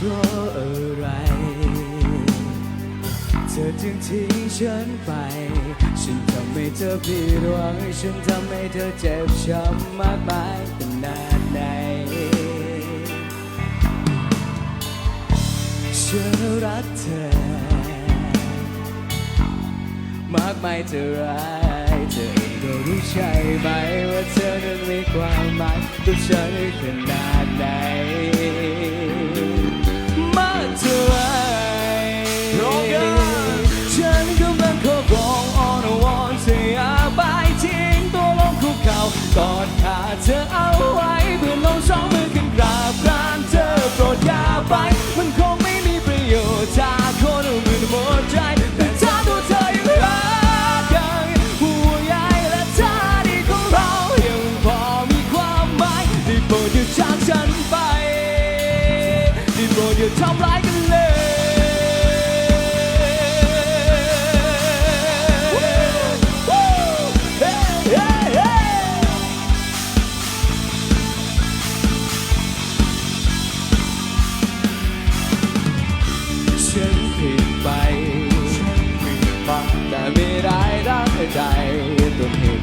เพราะอะไร เธอจึงทิ้งฉันไป ฉันทำให้เธอผิดหวังฉันทำให้เธอเจ็บช้ำมากมายขนาดไหนฉันรักเธอ มากมายเท่าไรเธอเองก็รู้ใช่ไหมว่าเธอนั้นมีความหมายกับฉันขนาดไหน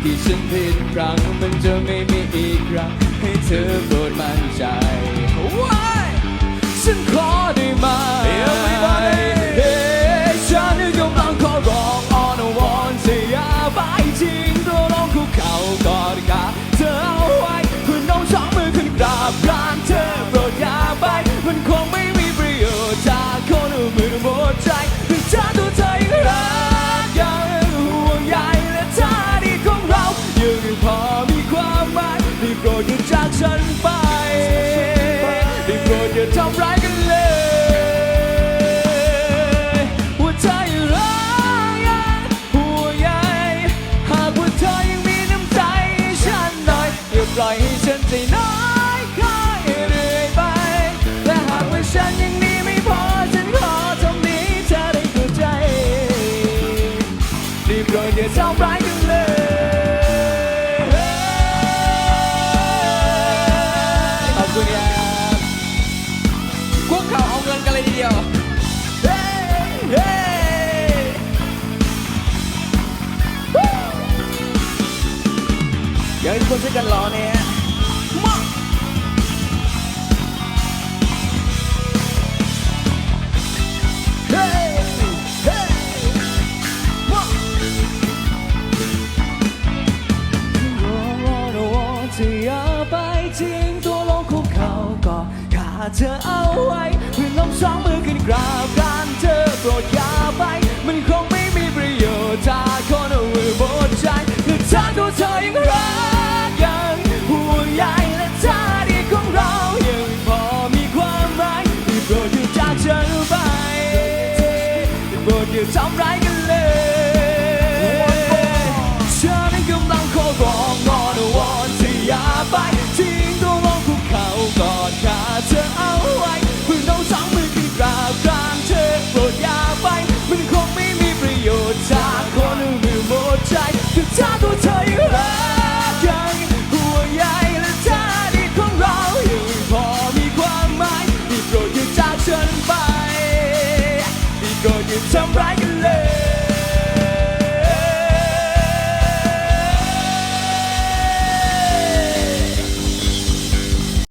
ที่ฉันผิดครั้งมันจะไม่มีอีกครั้งให้เธอโปรดมั่นใจ ทำร้ายกันเลยว่าเธอยังรักยังห่วงใยหากว่าเธอยังมีน้ำใจให้ฉันหน่อยอย่าปล่อยให้ฉันใจน้อยค่อยเรื่อยไปและหากว่าฉันยังดีไม่พอฉันขอตรงนี้เธอได้เข้าใจรีบโปรดอย่าทำร้าย ให้ทุกคนช่วยกันรอเนี่ยมาเฮ้เฮ้มาร้องร้องร้องจะอย่าไปทิ้งตัวลงคุกเข่าก่อนขาเธอเอาไว้เพื่อลงสองมือขึ้นกราบกรานเธอโปรดอย่า